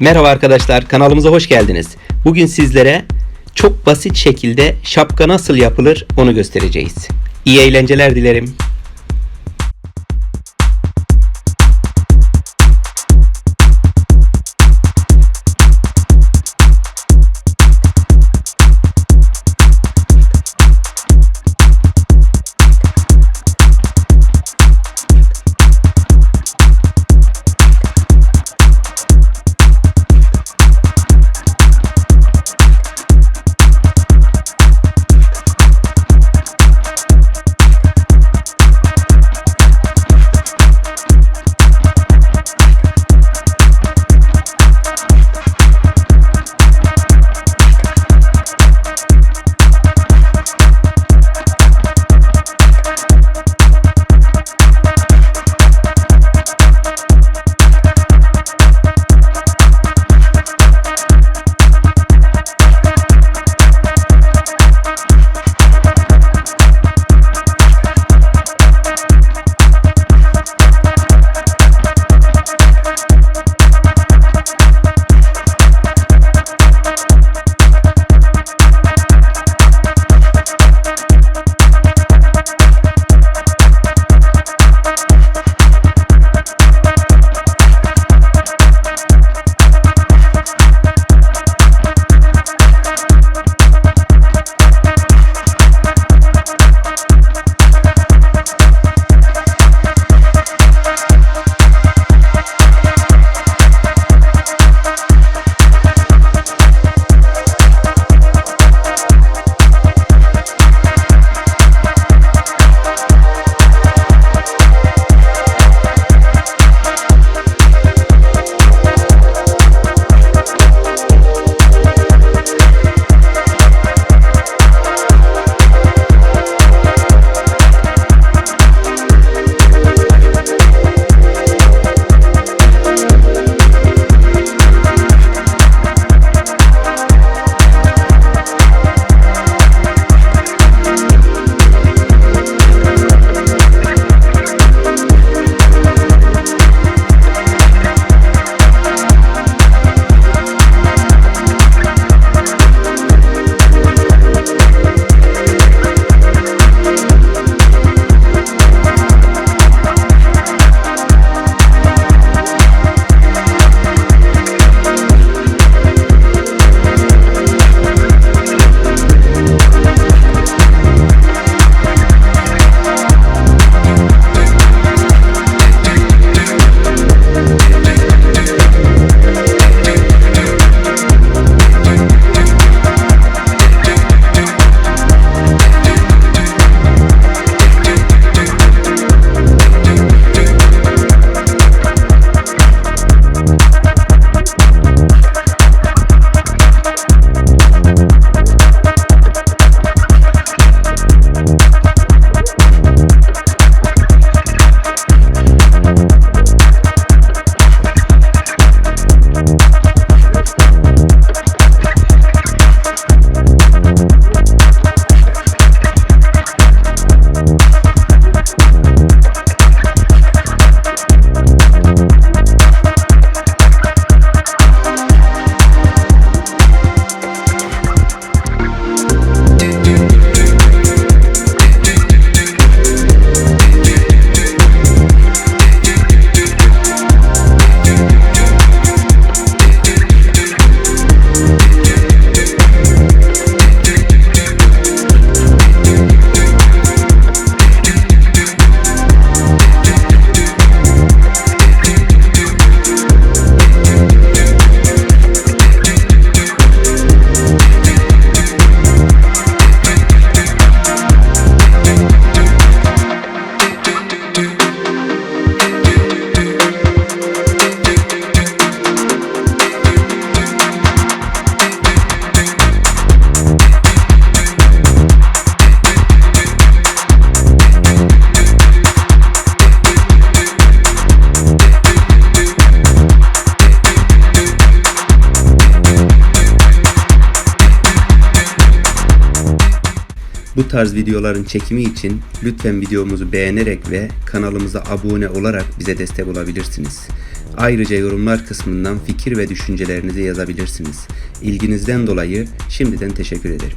Merhaba arkadaşlar, kanalımıza hoş geldiniz. Bugün sizlere çok basit şekilde şapka nasıl yapılır onu göstereceğiz. İyi eğlenceler dilerim. Bu tarz videoların çekimi için lütfen videomuzu beğenerek ve kanalımıza abone olarak bize destek olabilirsiniz. Ayrıca yorumlar kısmından fikir ve düşüncelerinizi yazabilirsiniz. İlginizden dolayı şimdiden teşekkür ederim.